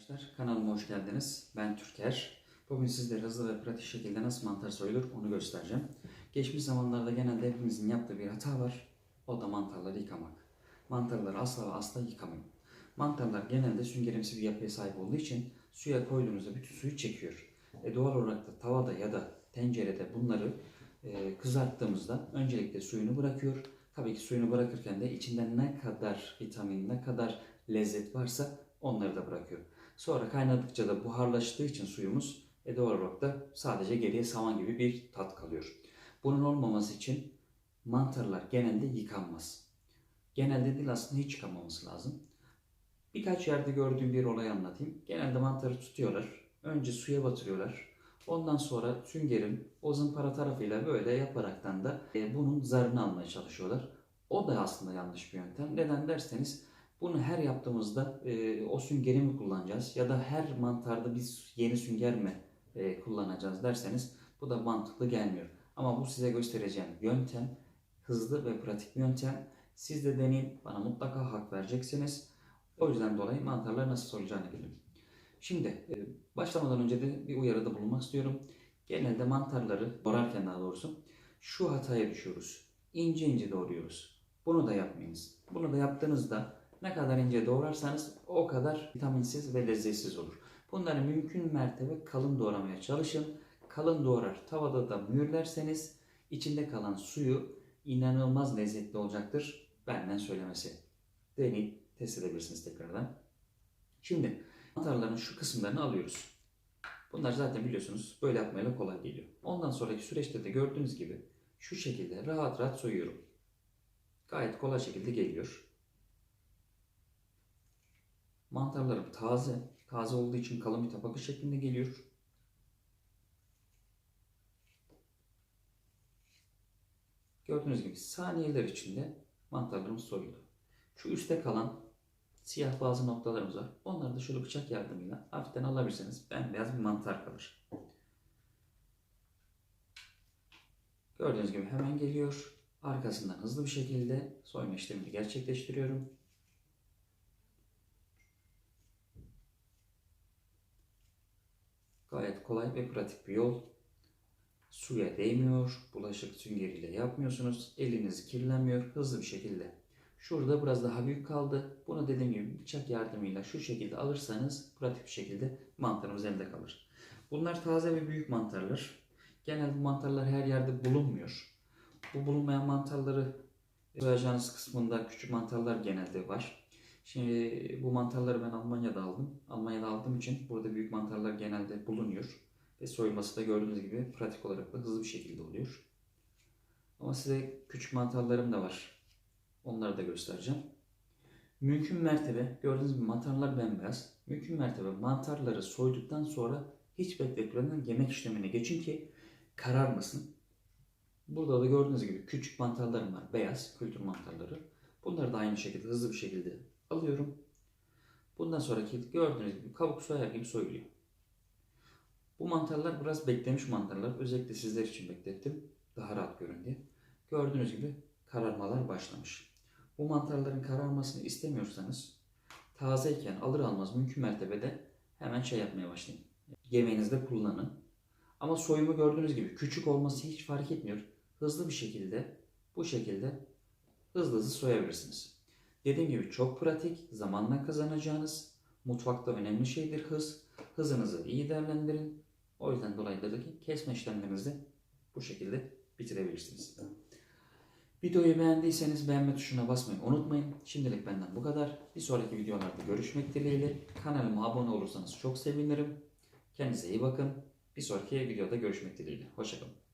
Arkadaşlar kanalıma hoş geldiniz. Ben Türker. Bugün sizlere hızlı ve pratik şekilde nasıl mantar soyulur onu göstereceğim. Geçmiş zamanlarda genelde hepimizin yaptığı bir hata var. O da mantarları yıkamak. Mantarları asla ve asla yıkamayın. Mantarlar genelde süngerimsi bir yapıya sahip olduğu için suya koyduğunuzda bütün suyu çekiyor. E doğal olarak da tavada ya da tencerede bunları e, kızarttığımızda öncelikle suyunu bırakıyor. Tabii ki suyunu bırakırken de içinde ne kadar vitamin, ne kadar lezzet varsa onları da bırakıyor. Sonra kaynadıkça da buharlaştığı için suyumuz e doğal olarak da sadece geriye saman gibi bir tat kalıyor. Bunun olmaması için mantarlar genelde yıkanmaz. Genelde değil aslında hiç yıkanmaması lazım. Birkaç yerde gördüğüm bir olay anlatayım. Genelde mantarı tutuyorlar. Önce suya batırıyorlar. Ondan sonra süngerin o zımpara tarafıyla böyle yaparaktan da e, bunun zarını almaya çalışıyorlar. O da aslında yanlış bir yöntem. Neden derseniz bunu her yaptığımızda e, o süngeri mi kullanacağız ya da her mantarda biz yeni sünger mi e, kullanacağız derseniz bu da mantıklı gelmiyor. Ama bu size göstereceğim yöntem hızlı ve pratik bir yöntem. Siz de deneyin bana mutlaka hak vereceksiniz. O yüzden dolayı mantarlar nasıl sorulacağını bilin. Şimdi e, başlamadan önce de bir uyarıda bulunmak istiyorum. Genelde mantarları doğrarken daha doğrusu şu hataya düşüyoruz. İnce ince doğruyoruz. Bunu da yapmayınız. Bunu da yaptığınızda ne kadar ince doğrarsanız o kadar vitaminsiz ve lezzetsiz olur. Bunları mümkün mertebe kalın doğramaya çalışın. Kalın doğrar tavada da mühürlerseniz içinde kalan suyu inanılmaz lezzetli olacaktır. Benden söylemesi. Deneyip test edebilirsiniz tekrardan. Şimdi mantarların şu kısımlarını alıyoruz. Bunlar zaten biliyorsunuz böyle yapmayla kolay geliyor. Ondan sonraki süreçte de gördüğünüz gibi şu şekilde rahat rahat soyuyorum. Gayet kolay şekilde geliyor. Mantarlarım taze. Taze olduğu için kalın bir tabaka şeklinde geliyor. Gördüğünüz gibi saniyeler içinde mantarlarımız soyuldu. Şu üstte kalan siyah bazı noktalarımız var. Onları da şöyle bıçak yardımıyla hafiften alabilirseniz bembeyaz bir mantar kalır. Gördüğünüz gibi hemen geliyor. Arkasından hızlı bir şekilde soyma işlemini gerçekleştiriyorum. Gayet kolay ve pratik bir yol. Suya değmiyor, bulaşık süngeriyle yapmıyorsunuz, eliniz kirlenmiyor, hızlı bir şekilde. Şurada biraz daha büyük kaldı. Bunu dediğim gibi bıçak yardımıyla şu şekilde alırsanız pratik bir şekilde mantarımız elde kalır. Bunlar taze ve büyük mantarlar. Genelde mantarlar her yerde bulunmuyor. Bu bulunmayan mantarları soyacağınız kısmında küçük mantarlar genelde var. Şimdi bu mantarları ben Almanya'da aldım. Almanya'da aldığım için burada büyük mantarlar genelde bulunuyor. Ve soyulması da gördüğünüz gibi pratik olarak da hızlı bir şekilde oluyor. Ama size küçük mantarlarım da var. Onları da göstereceğim. Mümkün mertebe gördüğünüz gibi mantarlar bembeyaz. Mümkün mertebe mantarları soyduktan sonra hiç bekletmeden yemek işlemine geçin ki kararmasın. Burada da gördüğünüz gibi küçük mantarlarım var. Beyaz kültür mantarları. Bunları da aynı şekilde hızlı bir şekilde alıyorum. Bundan sonraki gördüğünüz gibi kabuk soyar gibi soyuluyor. Bu mantarlar biraz beklemiş mantarlar. Özellikle sizler için beklettim. Daha rahat görün diye. Gördüğünüz gibi kararmalar başlamış. Bu mantarların kararmasını istemiyorsanız tazeyken alır almaz mümkün mertebede hemen şey yapmaya başlayın. Yemeğinizde kullanın. Ama soyumu gördüğünüz gibi küçük olması hiç fark etmiyor. Hızlı bir şekilde bu şekilde hızlı hızlı soyabilirsiniz. Dediğim gibi çok pratik, zamanla kazanacağınız, mutfakta önemli şeydir hız. Hızınızı iyi değerlendirin. O yüzden dolayı ki kesme işlemlerinizi bu şekilde bitirebilirsiniz. Videoyu beğendiyseniz beğenme tuşuna basmayı unutmayın. Şimdilik benden bu kadar. Bir sonraki videolarda görüşmek dileğiyle. Kanalıma abone olursanız çok sevinirim. Kendinize iyi bakın. Bir sonraki videoda görüşmek dileğiyle. Hoşçakalın.